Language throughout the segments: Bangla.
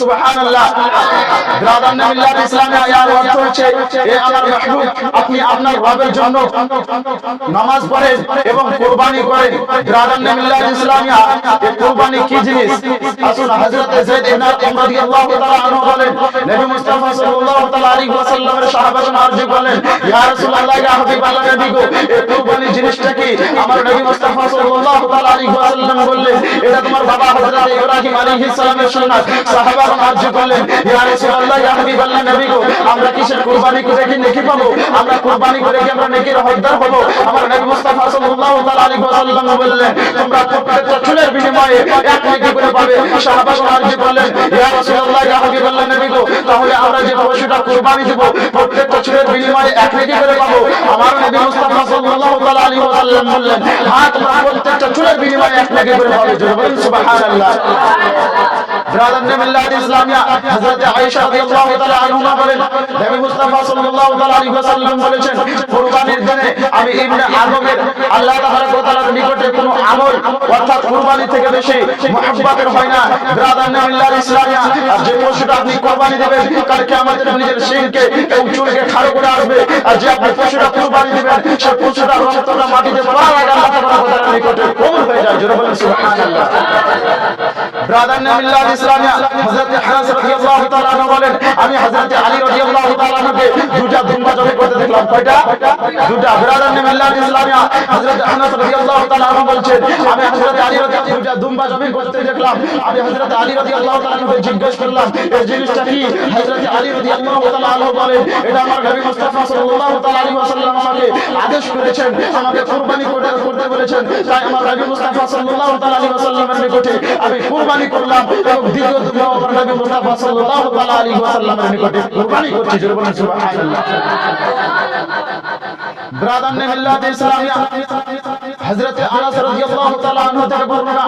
সুবহানাল্লাহ। ব্রাদার নামিল্লাহ ইসলামে আয়ার অর্থ হচ্ছে এ আমার মাহবুব, আপনি আপনার রবের জন্য নামাজ পড়েন এবং কুরবানি করেন। ব্রাদার নামিল্লাহ ইসলামিয়া এই কুরবানি কি জিনিস? আসুন, হযরত যায়েদ ইবনে আরকাম রাদিয়াল্লাহু তাআলা আনহু বলেন, নবী মুস্তাফা সাল্লাল্লাহু তাআলা আলাইহি ওয়াসাল্লামের সাহাবাগণ আরজি করলেন ইয়া রাসূলুল্লাহ, ইয়া হাবিবাল্লাহ নবী গো এই কুরবানি জিনিসটা কি? আমার নবী মুস্তাফা সাল্লাল্লাহু তাআলা আলাইহি ওয়াসাল্লাম বললেন, এটা তোমার বাবা হযরত ইব্রাহিম আলাইহিস সালামের সুন্নাত সাহাবাগণ আরজি করলেন। ইয়া রাসূলুল্লাহ, ইয়া হাবিবাল্লাহ নবী গো, আমরা কিসের কুরবানি করে কি নেকি পাবো? আমরা কুরবানি করে কি আমরা নেকির হকদার হব? আমার নবী মুস্তাফা সাল্লাল্লাহু আলাইহি বললেন, তোমরা প্রত্যেকটা চুলের বিনিময়ে এক নেকি করে পাবে। সাহাবাগণ আরজি করলেন ইয়া রাসূলুল্লাহ, ইয়া হাবিবাল্লাহ নবী গো, তাহলে আমরা যে পশুটা কুরবানি দেব, প্রত্যেকটা চুলের বিনিময়ে এক নেকি করে পাবো। আমার নবী মুস্তাফা সাল্লাল্লাহু আলাইহি ওয়াসাল্লাম বললেন তোমরা প্রত্যেকটা চুলের বিনিময়ে এক নেকি করে পাবে। জোরে বলুন, সুবহানাল্লাহ। ব্রাদার নামিল্লাহ ইসলামিয়া হযরত আয়েশা রাদিয়াল্লাহু তাআলা আনহা বলেন, নবী মুস্তাফা সাল্লাল্লাহু তাআলা আলাইহি ওয়াসাল্লাম বলেছেন, কুরবানির দিনে আমি ইবনে আদমের আল্লাহ তাবারক তাআলার নিকটে কোনো আমল অর্থাৎ কুরবানি থেকে বেশি মুহাব্বতের হয় না। ব্রাদার নামিল্লাহ ইসলামিয়া, আর যে পশুটা আপনি কুরবানি দেবেন কালকে আমাদের নিজের শিরকে এবং চুলকে খাড়ো করে আসবে। আর যে আপনি পশুটা কুরবানি দিবেন, সেই পশুটা রক্তটা মাটিতে পড়ার আগে আল্লাহ তাআলার নিকটে কবুল হয়ে যায়। জোরে বলেন সুবহানাল্লাহ। ব্রাদার নামিল্লাহ ইসলামিয়া। হযরত হানাস রাদিয়াল্লাহু তাআলা বলেন, আমি হযরত আলী রাদিয়াল্লাহু তাআলা দুটা দুম্বা জবাই করতে দেখলাম কয়টা দুটা ব্রাদার নামিল্লাহ ইসলামিয়া হযরত হানাস রাদিয়াল্লাহু তাআলা আনহু বলছেন, আমি হযরত আলী রাদিয়াল্লাহু দুটা দুম্বা জবাই করতে দেখলাম। আমি হযরত আলী রাদিয়াল্লাহু তাআলা আনহুকে জিজ্ঞেস করলাম এই জিনিসটা কি? হযরত আলী রাদিয়াল্লাহু তাআলা আনহু বলেন, এটা আমার নবী মুস্তাফা সাল্লাল্লাহু তাআলা আলাইহি ওয়াসাল্লাম আমাকে আদেশ করেছেন, আমাকে কুরবানি করতে বলেছেন। তাই আমার নবী মুস্তাফা সাল্লাল্লাহু তাআলা আলাইহি ওয়াসাল্লামের নিকটে আমি কুরবানি করলাম এবং দ্বিতীয় দুম্বা আমার নবী মুস্তাফা সাল্লাল্লাহু তাআলা আলাইহি ওয়াসাল্লামের নিকটে কুরবানি করছি। জোরে বলুন সুবহানাল্লাহ। ব্রাদার নেমিল্লাহ ইসলামিয়া হযরত আনাস রাদিয়াল্লাহু তাআলা আনহু থেকে বর্ণনা,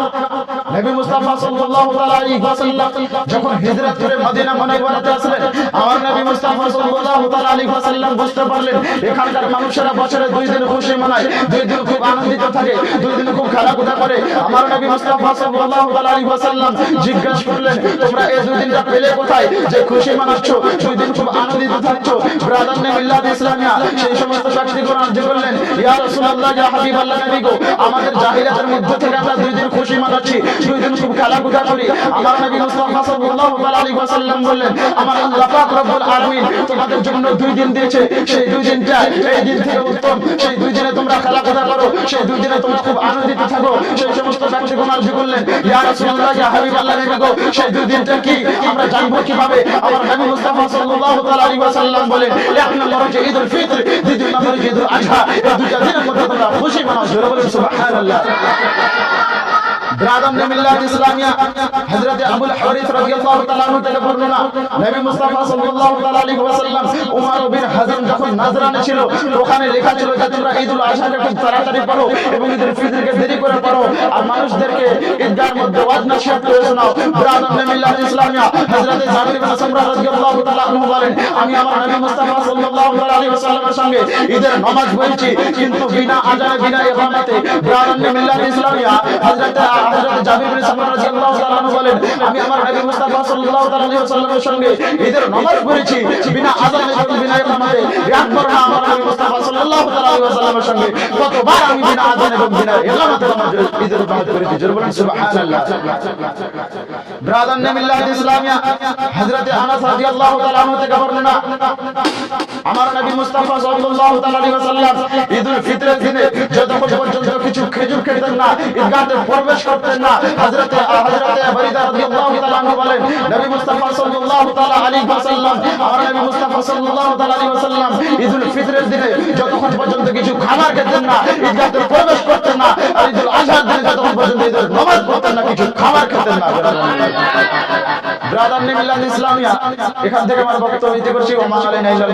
নবী মুস্তাফা সাল্লাল্লাহু তাআলা আলাইহি ওয়াসাল্লাম যখন হিজরত করে মদিনা মুনাওয়ারাতে আসলেন আমার নবী আমাদের জাহিলিয়াতের মধ্যে থেকে আমরা দুই দিন খুশি মানাচ্ছি, দুই দিন খুব খেলাধুলা করি। আমার নবী মুস্তাফা সাল্লাল্লাহু বললেন, আমার আল্লাহ পাক তোমাদের জন্য দুই দিন দিয়েছে। সেই দুই দিনটা এই দিন থেকে উত্তম। সেই দুই দিনে তোমরা খেলাধুলা করো। সেই দুই দিনে তোমরা খুব আনন্দিত থাকো। সেই সমস্ত ব্যক্তিগণ আর্জি করলেন ইয়া রাসূলুল্লাহ, ইয়া হাবিবাল্লাহ গো, সেই দুই দিনটা কি আমরা জানব কীভাবে? আমার নবী মুস্তাফা সাল্লাল্লাহু আলাইহি ওয়াসাল্লাম বলেন, এক নম্বর হচ্ছে ঈদুল ফিতর, দ্বিতীয় নম্বর হচ্ছে ঈদুল আজহা। এই দুইটা দিনের মধ্যে তোমরা খুশি মানাও, জোরে সুবহানাল্লাহ। ব্রাদাম নামিল্লাহ ইসলামিয়া, হযরত আবুল হারিস রাদিয়াল্লাহু তাআলা আনহু থেকে বর্ণনা, নবী মুস্তাফা সাল্লাল্লাহু তাআলা আলাইহি ওয়াসাল্লাম উমর বিন হাজিম যখন নাজরানে ছিল, ওখানে লেখা ছিল যে তোমরা ঈদুল আজহাকে খুব তাড়াতাড়ি পড়ো এবং ঈদুল ফিতরকে দেরি করে পড়ো, আর মানুষদেরকে ঈদগাহর মধ্যে ওয়াজ নসিহত করে শোনাও ব্রাদাম নামিল্লাহ ইসলামিয়া হযরত জাবির বিন সামরা রাদিয়াল্লাহু তাআলা আনহু বলেন, আমি আমার নবী মুস্তাফা সাল্লাল্লাহু আলাইহি ওয়াসাল্লামের সঙ্গে ঈদের নামাজ পড়েছি, কিন্তু বিনা আজানে, বিনা ইকামতে ব্রাদাম নামিল্লাহ ইসলামিয়া হযরত হযরত জাবির বিন সামরা রাদিয়াল্লাহু তাআলা আনহু বলেন, আমি আমার নবী মুস্তাফা সাল্লাল্লাহু আলাইহি ওয়াসাল্লামের সঙ্গে ঈদের নামাজ পড়েছি, বিনা এবং বিনা ইকামতে একবার না আমার নবী মুস্তাফা সাল্লাল্লাহু আলাইহি ওয়াসাল্লামের সঙ্গে, কতবার আমি বিনা আযান এবং বিনা ইকামতে নামাজ ঈদের নামাজ পড়েছি? জোরে বলেন সুবহানাল্লাহ। ব্রাদার নামিল্লাহ ইসলামিয়া। হযরত আনাস রাদিয়াল্লাহু তাআলা আনহু থেকে বর্ণনা। আমার নবী মুস্তাফা সাল্লাল্লাহু তাআলা আলাইহি ওয়াসাল্লাম ঈদুল ফিতরের দিনে যতক্ষণ পর্যন্ত কিছু খেজুর খেতেন না ঈদগাহতে প্রবেশ করতেন না, হযরত হযরত বরিদা রাদিয়াল্লাহু তাআলা আনহু বলেন, নবী মুস্তাফা সাল্লাল্লাহু তাআলা আলাইহি ওয়াসাল্লাম, আমার নবী মুস্তাফা সাল্লাল্লাহু তাআলা আলাইহি ওয়াসাল্লাম ঈদুল ফিতরের দিনে যতক্ষণ পর্যন্ত কিছু খাবার খেতেন না ঈদগাহতে প্রবেশ করতেন না, আর ঈদুল আজহার দিনে যতক্ষণ পর্যন্ত ঈদের নামাজ পড়তেন না কিছু খাবার খেতেন না? ব্রাদার নিমিল্লাহ ইসলামিয়া। এখান থেকে আমার বক্তব্য করছি ও মাসালে নাইজাল